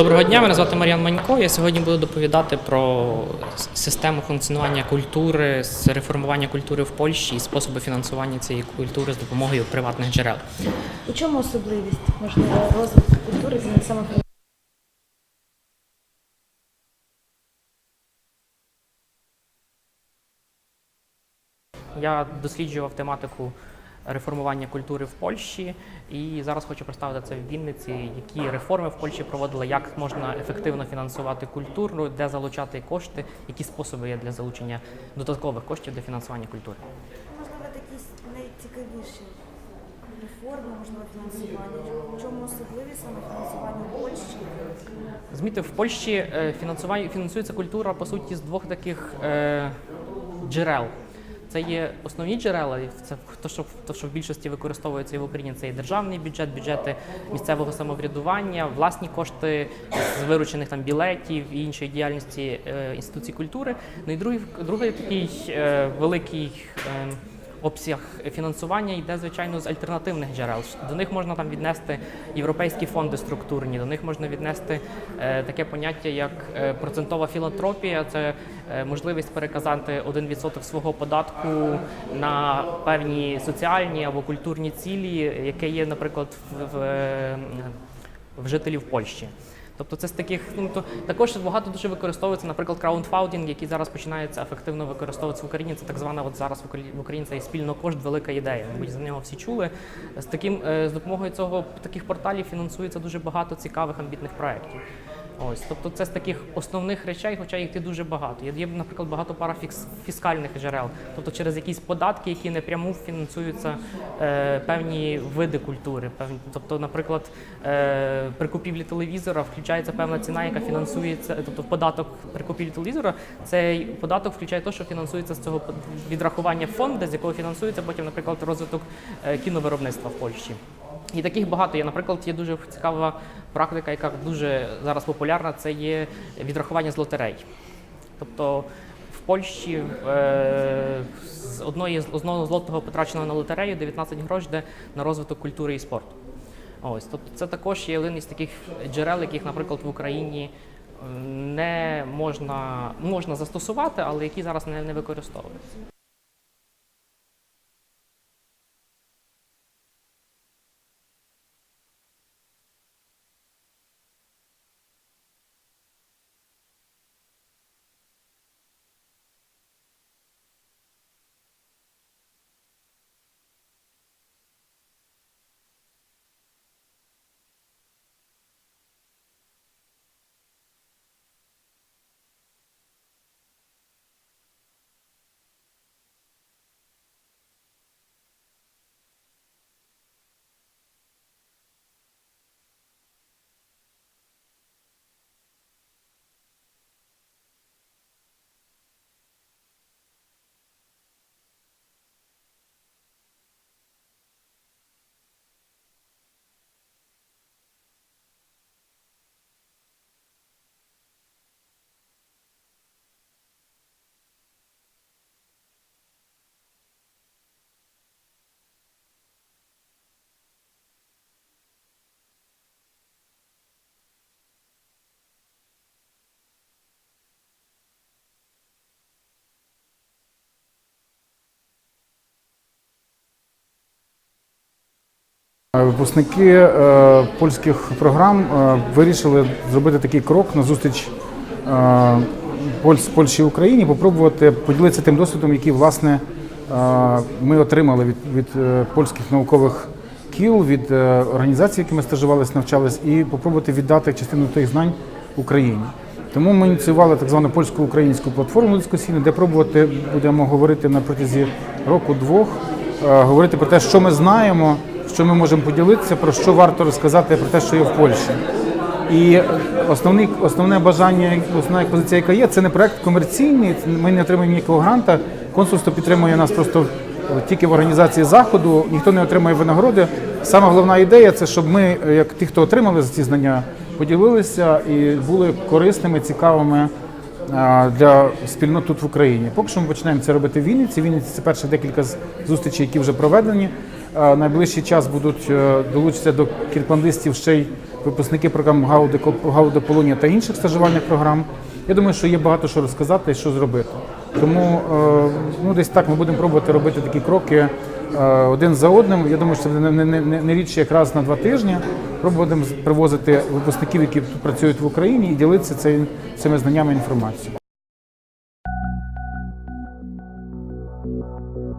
Доброго дня, мене звати Мар'ян Манько. Я сьогодні буду доповідати про систему функціонування культури, реформування культури в Польщі і способи фінансування цієї культури з допомогою приватних джерел. У чому особливість можливо розвитку культури з Я досліджував тематику реформування культури в Польщі і зараз хочу представити це в Вінниці, які реформи в Польщі проводили, як можна ефективно фінансувати культуру, де залучати кошти, які способи є для залучення додаткових коштів для фінансування культури. Можливо, якісь найцікавіші реформи, можливо, фінансування. У чому особливість саме фінансування в Польщі? Зміти в Польщі е, фінансування фінансується культура по суті з двох таких е, джерел. Це є основні джерела, це то, що то, що в більшості використовується і в Україні. Це і державний бюджет, бюджети місцевого самоврядування, власні кошти з виручених там білетів і іншої діяльності е, інституцій культури. Ну і другий другий такий е, великий. Е, Обсяг фінансування йде звичайно з альтернативних джерел. До них можна там віднести європейські фонди структурні, до них можна віднести е, таке поняття як е, процентова філантропія. Це е, можливість переказати 1% свого податку на певні соціальні або культурні цілі, яке є, наприклад, в, в, в жителів Польщі. Тобто це з таких, ну то також багато дуже використовується, наприклад, краундфаудінг, який зараз починається ефективно використовуватися в Україні. Це так звана, от зараз в Україні це є спільно кошт, велика ідея. Мабуть, за нього всі чули. З таким е, з допомогою цього таких порталів фінансується дуже багато цікавих амбітних проєктів. Ось, тобто це з таких основних речей, хоча їх є дуже багато. Є, наприклад, багато парафіскальних джерел, тобто через якісь податки, які напряму фінансуються е, певні види культури. Певні, тобто, наприклад, е, при купівлі телевізора включається певна ціна, яка фінансується, тобто податок при купівлі телевізора, цей податок включає те, що фінансується з цього відрахування фонду, з якого фінансується потім, наприклад, розвиток е, кіновиробництва в Польщі. І таких багато є. Наприклад, є дуже цікава практика, яка дуже зараз популярна, це є відрахування з лотерей. Тобто в Польщі е, з одної з одного злотого потраченого на лотерею 19 грош йде на розвиток культури і спорту. Ось, тобто це також є один із таких джерел, яких, наприклад, в Україні е, не можна, можна застосувати, але які зараз не, не використовуються. Випускники е, польських програм е, вирішили зробити такий крок на зустріч е, Польщ- Польщі і Україні, попробувати поділитися тим досвідом, який власне е, ми отримали від, від е, польських наукових кіл, від е, організацій, які ми стажувалися, навчались, і попробувати віддати частину тих знань Україні. Тому ми ініціювали так звану польсько-українську платформу дискусійну, де пробувати будемо говорити на протязі року-двох, е, говорити про те, що ми знаємо, що ми можемо поділитися, про що варто розказати про те, що є в Польщі. І основний, основне бажання, основна позиція, яка є, це не проект комерційний. Ми не отримуємо ніякого гранта. Консульство підтримує нас просто тільки в організації заходу, ніхто не отримує винагороди. Саме головна ідея це щоб ми, як ті, хто отримали ці знання, поділилися і були корисними, цікавими для спільнот тут в Україні. Поки що ми починаємо це робити в Вінниці. Вінниці це перші декілька зустрічей, які вже проведені. Найближчий час будуть е, долучитися до кіркбандистів ще й випускники програм Гауда Полонія та інших стажувальних програм. Я думаю, що є багато що розказати і що зробити. Тому е, ну, десь так ми будемо пробувати робити такі кроки е, один за одним. Я думаю, що це не, не, не, не рідше як раз на два тижні. Пробуємо привозити випускників, які працюють в Україні, і ділитися цим- цими знаннями інформацією. Thank you.